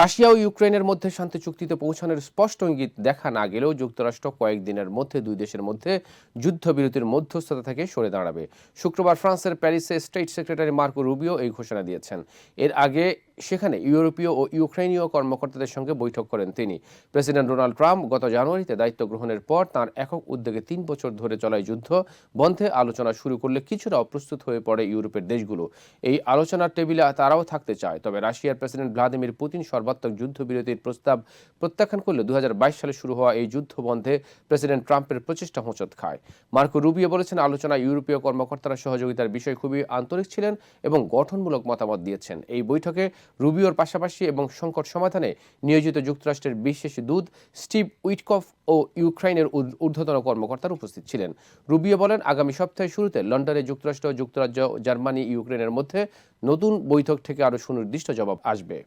Russia ও ইউক্রেনের মধ্যে শান্তি চুক্তিতে পৌঁছানোর স্পষ্ট ইঙ্গিত দেখা না গেলেও যুক্তরাষ্ট্র কয়েকদিনের মধ্যে দুই দেশের মধ্যে যুদ্ধবিরতির মধ্যস্থতা থেকে সরে দাঁড়াবে। শুক্রবার ফ্রান্সের প্যারিসে স্টেট সেক্রেটারি মার্কো রুবিও এই ঘোষণা দিয়েছেন। এর আগে সেখানে ইউরোপীয় ও ইউক্রেনীয় কর্মকর্তাদের সঙ্গে বৈঠক করেন তিনি। প্রেসিডেন্ট ডোনাল্ড ট্রাম্প গত জানুয়ারিতে দায়িত্ব গ্রহণের পর তার একক উদ্যোগে তিন বছর ধরে চলা এই যুদ্ধ, বন্ধে আলোচনা শুরু করলে কিছুটা অপ্রস্তুত হয়ে পড়ে ইউরোপের দেশগুলো। এই আলোচনার টেবিলে তারাও থাকতে চায়। তবে রাশিয়ার প্রেসিডেন্ট ভ্লাদিমির পুতিন সর্বাত্মক যুদ্ধবিরতির প্রস্তাব প্রত্যাখ্যান করলে দু হাজার বাইশ সালে শুরু হওয়া এই যুদ্ধ বন্ধে প্রেসিডেন্ট ট্রাম্পের প্রচেষ্টা হোঁচট খায়। মার্কো রুবিও বলেছেন, আলোচনায় ইউরোপীয় কর্মকর্তারা সহযোগিতার বিষয়ে খুবই আন্তরিক ছিলেন এবং গঠনমূলক মতামত দিয়েছেন। এই বৈঠকে রুবিওর পাশাপাশি এবং সংকট সমাধানে নিয়োজিত যুক্তরাষ্ট্রের বিশেষ দূত স্টিভ উইটকফ ও ইউক্রাইনের ঊর্ধ্বতন কর্মকর্তারা উপস্থিত ছিলেন। রুবিও বলেন, আগামী সপ্তাহের শুরুতে লন্ডনে যুক্তরাষ্ট্র, যুক্তরাজ্য, জার্মানি ইউক্রেনের মধ্যে নতুন বৈঠক থেকে আরও সুনির্দিষ্ট জবাব আসবে।